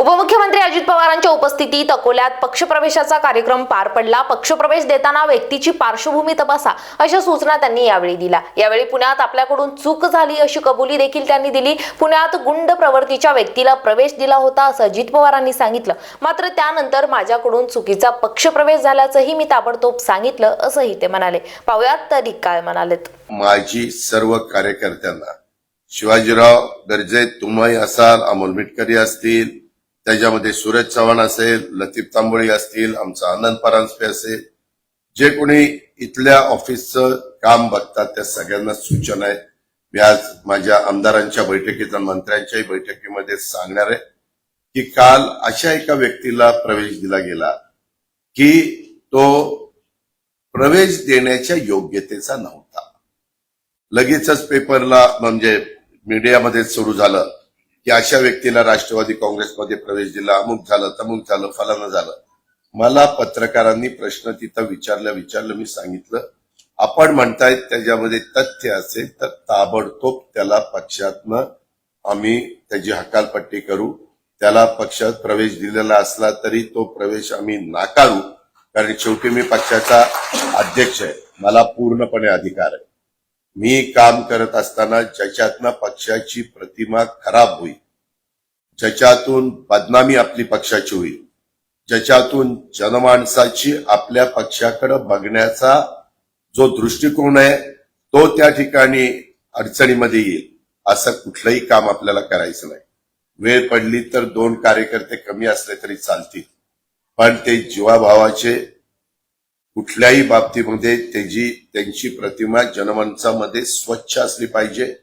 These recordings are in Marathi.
उपमुख्यमंत्री अजित पवारांच्या उपस्थितीत अकोल्यात पक्षप्रवेशाचा कार्यक्रम पार पडला. पक्षप्रवेश देताना व्यक्तीची पार्श्वभूमी तपासा अशा सूचना त्यांनी यावेळी दिल्या. यावेळी पुण्यात आपल्याकडून चूक झाली अशी कबुली देखील त्यांनी दिली. पुण्यात गुंड प्रवृत्तीच्या व्यक्तीला प्रवेश दिला होता असं अजित पवारांनी सांगितलं. मात्र त्यानंतर माझ्याकडून चुकीचा पक्षप्रवेश झाल्याचंही मी ताबडतोब सांगितलं असंही ते म्हणाले. पाहुयात तरी काय म्हणालेत. माझी सर्व कार्यकर्त्यांना शिवाजीराव गर्जे तुम्ही असाल अमोल मिटकरी असतील त्याच्यामध्ये सूरज चव्हाण असेल लतीफ तांबोळी असतील आमचा आनंद परांजपे असेल. जे कोणी इथल्या ऑफिसचं काम बघतात त्या सगळ्यांना सूचना आहेत मी आज माझ्या आमदारांच्या बैठकीत आणि मंत्र्यांच्याही बैठकीमध्ये सांगणार आहे की काल अशा एका व्यक्तीला प्रवेश दिला गेला की तो प्रवेश देण्याच्या योग्यतेचा नव्हता. लगेचच पेपरला म्हणजे मीडियामध्ये सुरू झालं. की अशा व्यक्तीला राष्ट्रवादी काँग्रेसमध्ये प्रवेश दिला अमुक झालं तमुक झालं फलानं झालं. मला पत्रकारांनी प्रश्न तिथं विचारलं विचारलं मी सांगितलं. आपण म्हणतायत त्याच्यामध्ये तथ्य असेल तर ताबडतोब त्याला पक्षातनं आम्ही त्याची हकालपट्टी करू. त्याला पक्षात प्रवेश दिलेला असला तरी तो प्रवेश आम्ही नाकारू. कारण शेवटी मी पक्षाचा अध्यक्ष आहे. मला पूर्णपणे अधिकार आहे. मी काम करत असताना ज्याच्यातनं पक्षाची प्रतिमा खराब होईल ज्याच्यातून बदनामी आपली पक्षाची होईल ज्याच्यातून जनमानसाची आपल्या पक्षाकडे बघण्याचा जो दृष्टिकोन आहे तो त्या ठिकाणी अडचणीमध्ये येईल असं कुठलंही काम आपल्याला करायचं नाही. वेळ पडली तर दोन कार्यकर्ते कमी असले तरी चालतील पण ते जीवाभावाचे कुठल्याही बाबतीमध्ये त्याची त्यांची प्रतिमा जनमनसामध्ये स्वच्छ असली पाहिजे.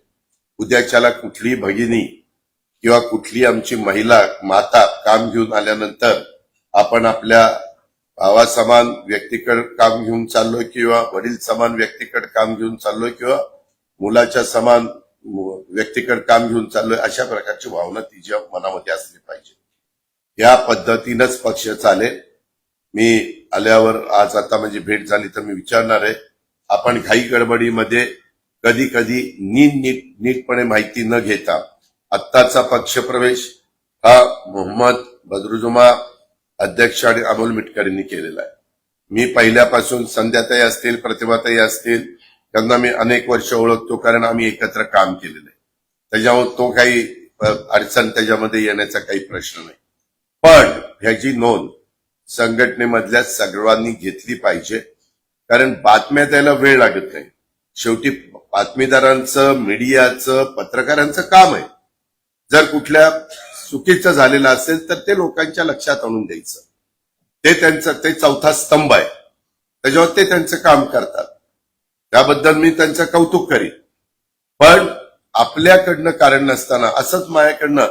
उद्याच्याला कुठलीही भगिनी किंवा कुठली आमची महिला माता काम घेऊन आल्यानंतर आपण आपल्या भावासमान व्यक्तीकडे काम घेऊन चाललोय किंवा वडील समान व्यक्तीकडे काम घेऊन चाललोय किंवा मुलाच्या समान मु- व्यक्तीकडे काम घेऊन चाललोय अशा प्रकारची भावना तिच्या मनामध्ये असली पाहिजे. या पद्धतीनंच पक्ष चालेल. मी आल्यावर आज आता माझी भेट झाली तर मी विचारणार आहे. आपण घाई गडबडीमध्ये कधी कधी नीट नीट नीटपणे माहिती न घेता आत्ताचा पक्षप्रवेश हा मोहम्मद बदरुजुमा अध्यक्ष आणि अमोल मिटकरींनी केलेला आहे. मी पहिल्यापासून संध्याताई असतील प्रतिभाताई असतील त्यांना मी अनेक वर्ष ओळखतो कारण आम्ही एकत्र काम केलेलं आहे. त्याच्यामुळे तो काही अडचण त्याच्यामध्ये येण्याचा काही प्रश्न नाही. पण ह्याची नोंद संघटनेमधल्या सर्वांनी घेतली पाहिजे. कारण बातम्या द्यायला वेळ लागत नाही. शेवटी बातमीदारांचं मीडियाचं पत्रकारांचं काम आहे. जर कुठल्या चुकीचं झालेलं असेल तर ते लोकांच्या लक्षात आणून द्यायचं. ते त्यांचं ते चौथा स्तंभ आहे. त्याच्यावर ते त्यांचं काम करतात. त्याबद्दल मी त्यांचं कौतुक करीन. पण आपल्याकडनं कारण नसताना असंच माझ्याकडनं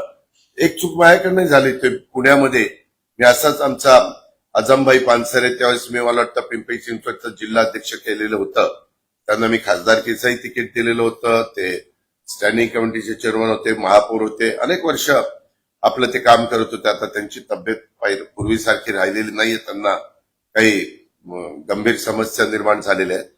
एक चूक माझ्याकडनं झाली ते पुण्यामध्ये. मी असंच आमचा आजमभाई पानसरे त्यावेळेस मी मला वाटतं पिंपरी चिंचवडचं जिल्हाध्यक्ष केलेलं होतं. त्यांना मी खासदारकीचंही तिकीट दिलेलं होतं. ते स्टँडिंग कमिटीचे चेअरमन होते महापौर होते. अनेक वर्ष आपलं ते काम करत होते. आता त्यांची तब्येत पाहिजे पूर्वीसारखी राहिलेली नाहीये. त्यांना काही गंभीर समस्या निर्माण झालेल्या आहेत.